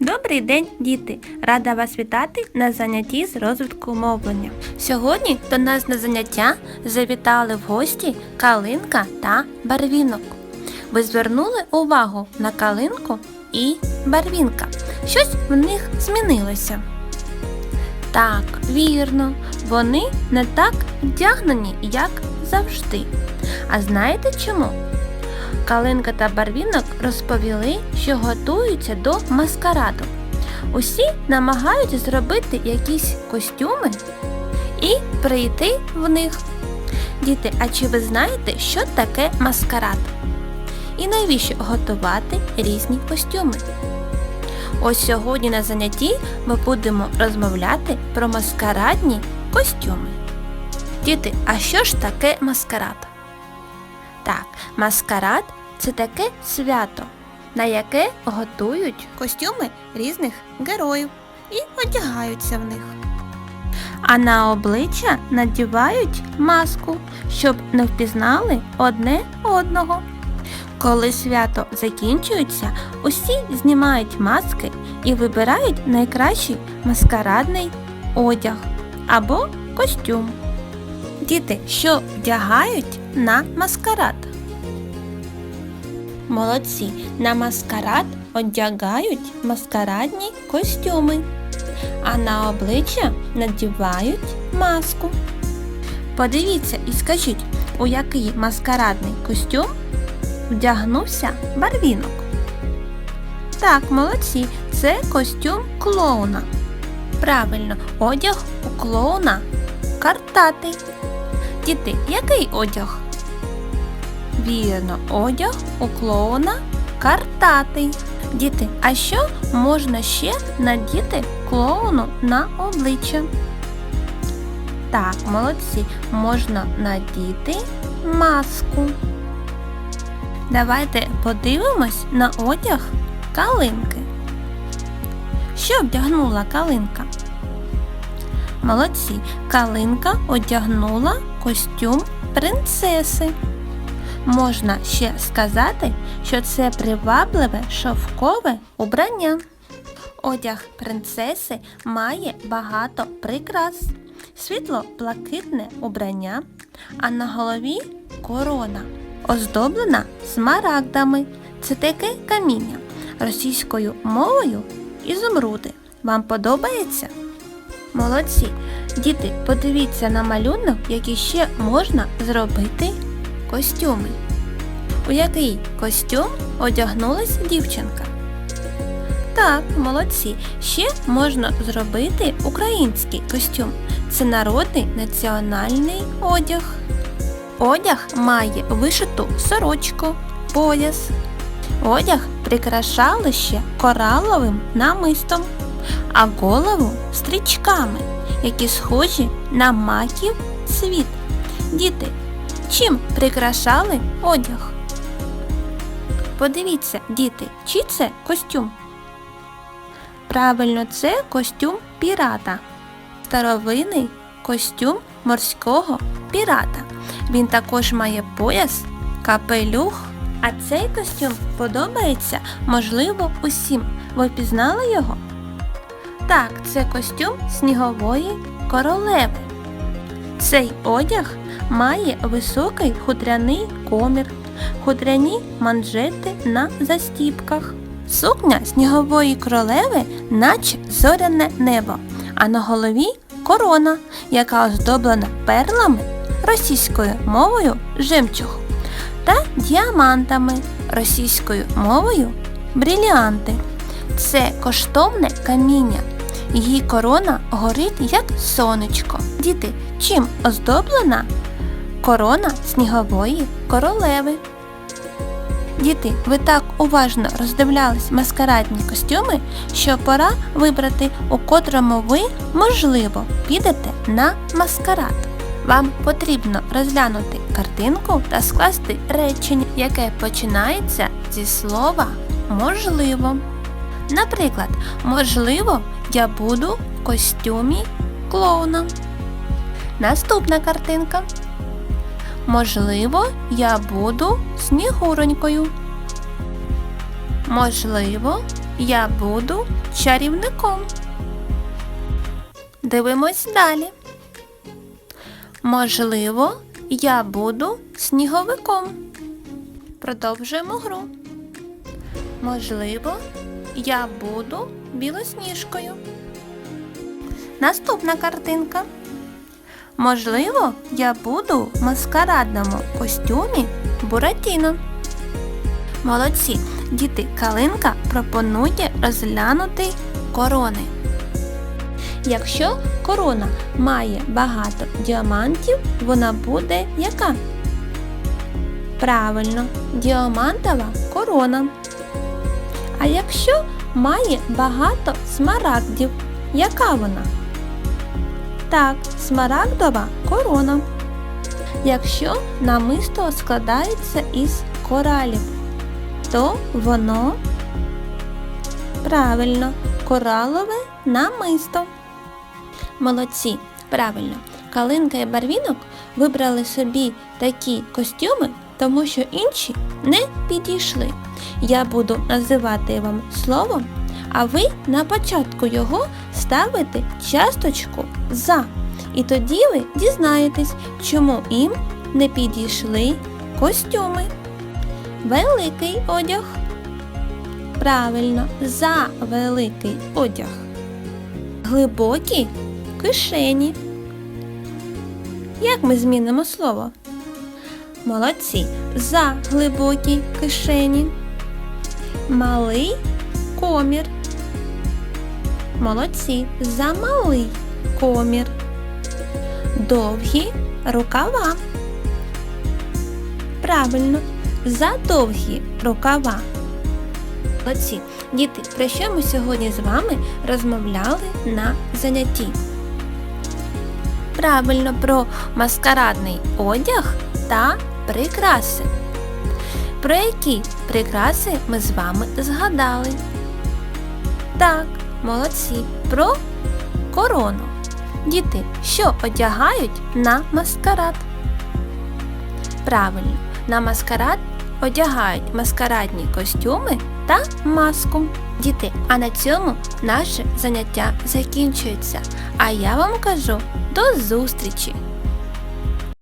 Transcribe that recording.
Добрий день, діти! Рада вас вітати на занятті з розвитку мовлення. Сьогодні до нас на заняття завітали в гості Калинка та Барвінок. Ви звернули увагу на Калинку і Барвінка. Щось в них змінилося. Так, вірно, вони не так вдягнені, як завжди. А знаєте чому? Калинка та Барвінок розповіли, що готуються до маскараду. Усі намагаються зробити якісь костюми і прийти в них. Діти, а чи ви знаєте, що таке маскарад? І навіщо готувати різні костюми? Ось сьогодні на занятті ми будемо розмовляти про маскарадні костюми. Діти, а що ж таке маскарад? Так, маскарад це таке свято, на яке готують костюми різних героїв і одягаються в них. А на обличчя надівають маску, щоб не впізнали одне одного. Коли свято закінчується, усі знімають маски і вибирають найкращий маскарадний одяг або костюм. Діти, що вдягають на маскарад? Молодці, на маскарад одягають маскарадні костюми, а на обличчя надівають маску. Подивіться і скажіть, у який маскарадний костюм вдягнувся барвінок. Так, молодці, це костюм клоуна. Правильно, одяг у клоуна картатий. Діти, який одяг? Вірно, одяг у клоуна картатий. Діти, а що можна ще надіти клоуну на обличчя? Так, молодці, можна надіти маску. Давайте подивимось на одяг калинки. Що вдягнула калинка? Молодці, калинка одягнула костюм принцеси. Можна ще сказати, що це привабливе шовкове убрання. Одяг принцеси має багато прикрас, світло-блакитне убрання, а на голові корона, оздоблена смарагдами. Це таке каміння російською мовою ізумруди. Вам подобається? Молодці! Діти, подивіться на малюнок, який ще можна зробити костюми. У який костюм одягнулась дівчинка? Так, молодці. Ще можна зробити український костюм. Це народний національний одяг. Одяг має вишиту сорочку, пояс. Одяг прикрашали ще кораловим намистом, а голову стрічками, які схожі на маків цвіт. Діти, чим прикрашали одяг? Подивіться, діти, чи це костюм? Правильно, це костюм пірата. Старовинний костюм морського пірата. Він також має пояс, капелюх. А цей костюм подобається, можливо, усім. Ви пізнали його? Так, це костюм снігової королеви. Цей одяг має високий хутряний комір, хутряні манжети на застіпках. Сукня снігової королеви, наче зоряне небо, а на голові корона, яка оздоблена перлами російською мовою жемчуг та діамантами російською мовою бриліанти. Це коштовне каміння. Її корона горить як сонечко. Діти, чим оздоблена корона снігової королеви? Діти, ви так уважно роздивлялись маскарадні костюми, що пора вибрати, у котрому ви, можливо, підете на маскарад. Вам потрібно розглянути картинку та скласти речення, яке починається зі слова можливо. Наприклад, можливо, я буду в костюмі клоуна. Наступна картинка. Можливо, я буду снігуронькою. Можливо, я буду чарівником. Дивимось далі. Можливо, я буду сніговиком. Продовжуємо гру. Можливо, я буду білосніжкою. Наступна картинка. Можливо, я буду в маскарадному костюмі Буратіно. Молодці, діти Калинка пропонує розглянути корони. Якщо корона має багато діамантів, вона буде яка? Правильно, діамантова корона. А якщо має багато смарагдів, яка вона? Так, смарагдова корона. Якщо намисто складається із коралів, то воно правильно коралове намисто. Молодці, правильно. Калинка і барвінок вибрали собі такі костюми, тому що інші не підійшли. Я буду називати вам слово, а ви на початку його ставите часточку за. І тоді ви дізнаєтесь, чому їм не підійшли костюми. Великий одяг. Правильно, за великий одяг. Глибокі кишені. Як ми змінимо слово? Молодці. За глибокі кишені. Малий комір. Молодці. За малий комір. Довгі рукава. Правильно. За довгі рукава. Молодці. Діти, про що ми сьогодні з вами розмовляли на занятті? Правильно про маскарадний одяг та прикраси. Про які прикраси ми з вами згадали? Так, молодці, про корону. Діти, що одягають на маскарад? Правильно, на маскарад одягають маскарадні костюми та маску. Діти, а на цьому наше заняття закінчується. А я вам кажу до зустрічі!